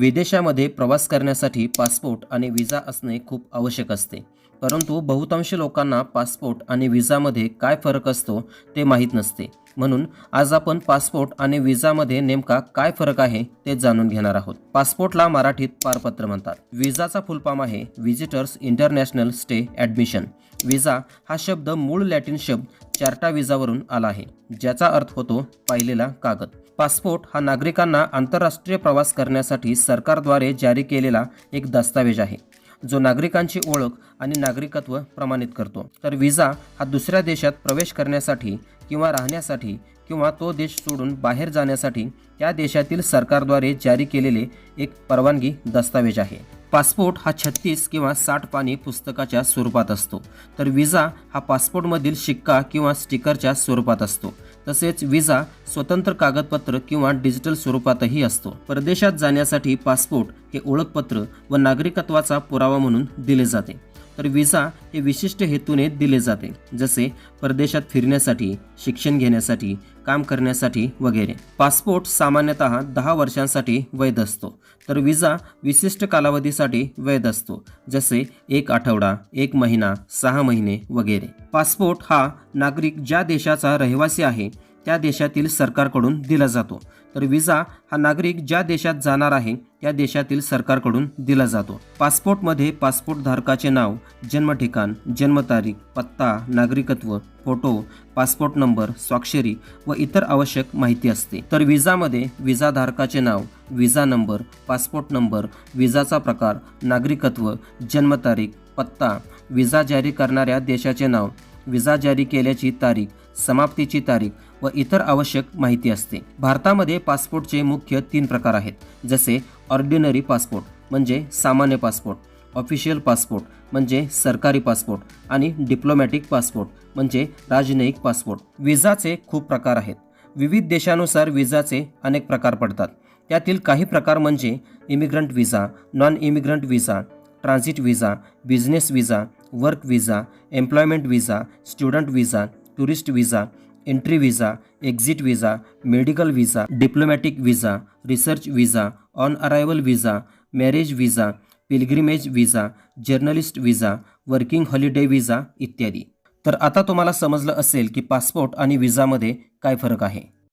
विदेशामध्ये प्रवास करण्यासाठी पासपोर्ट आणि व्हिसा असणे खूप आवश्यक असते. परंतु बहुतांश लोकांना पासपोर्ट आणि व्हिसामध्ये काय फरक असतो ते माहीत नसते. म्हणून आज आपण पासपोर्ट आणि व्हिसामध्ये नेमका काय फरक आहे ते जाणून घेणार आहोत. पासपोर्टला मराठीत पारपत्र म्हणतात. व्हिसाचा फुलफॉर्म आहे visitors international stay admission visa हा शब्द मूळ लॅटिन शब्द चार्टा व्हिसावरून आला आहे ज्याचा अर्थ होतो पाहिलेला कागद. पासपोर्ट हा नागरिकांना आंतरराष्ट्रीय प्रवास करण्यासाठी सरकारद्वारे जारी केलेला एक दस्तावेज आहे जो नागरिकांची ओळख आणि नागरिकत्व प्रमाणित करतो. तर व्हिसा हा दुसऱ्या देशात प्रवेश करण्यासाठी किंवा राहण्यासाठी किंवा तो देश सोडून बाहेर जाण्यासाठी त्या देशातील सरकारद्वारे जारी केलेले एक परवानगी दस्तावेज आहे. पासपोर्ट हा छत्तीस किंवा साठ पानी पुस्तकाच्या स्वरूपात असतो. तर विजा हा पासपोर्टमधील शिक्का किंवा स्टिकरच्या स्वरूपात असतो. तसेच विजा स्वतंत्र कागदपत्र किंवा डिजिटल स्वरूपातही असतो. परदेशात जाण्यासाठी पासपोर्ट हे ओळखपत्र व नागरिकत्वाचा पुरावा म्हणून दिले जाते. तर विजा हे विशिष्ट हेतूने दिले जाते जसे परदेशात फिरण्यासाठी शिक्षण घेण्यासाठी काम करण्यासाठी वगैरे. पासपोर्ट सामान्यतः दहा वर्षांसाठी वैध असतो. तर विजा विशिष्ट कालावधीसाठी वैध असतो. जसे एक आठवडा एक महिना सहा महिने वगैरे. पासपोर्ट हा नागरिक ज्या देशाचा रहिवासी आहे त्या देशातील सरकारकडून दिला जातो. तर विजा हा नागरिक ज्या देशात जाणार आहे त्या देशातील सरकारकडून दिला जातो. पासपोर्टमध्ये पासपोर्ट धारकाचे नाव जन्मठिकाण जन्मतारीख पत्ता नागरिकत्व फोटो पासपोर्ट नंबर स्वाक्षरी व इतर आवश्यक माहिती असते. तर विजामध्ये विजा धारकाचे नाव विजा नंबर पासपोर्ट नंबर विजाचा प्रकार नागरिकत्व जन्मतारीख पत्ता विजा जारी करणाऱ्या देशाचे नाव विजा जारी केल्याची तारीख समाप्तीची तारीख व इतर आवश्यक माहिती असते. भारतामध्ये पासपोर्टचे मुख्य तीन प्रकार आहेत. जसे ऑर्डिनरी पासपोर्ट म्हणजे सामान्य पासपोर्ट ऑफिशियल पासपोर्ट म्हणजे सरकारी पासपोर्ट आणि डिप्लोमॅटिक पासपोर्ट म्हणजे राजनयिक पासपोर्ट विजाचे खूप प्रकार आहेत. विविध देशानुसार विजाचे अनेक प्रकार पडतात. त्यातील काही प्रकार म्हणजे immigrant visa non immigrant visa transit visa business visa work visa employment visa student visa tourist visa entry visa exit visa medical visa diplomatic visa research visa on arrival visa marriage visa pilgrimage visa journalist visa working holiday visa इत्यादी. तर आता तुम्हाला समजलं असेल की passport आणि विजामध्ये काय फरक आहे.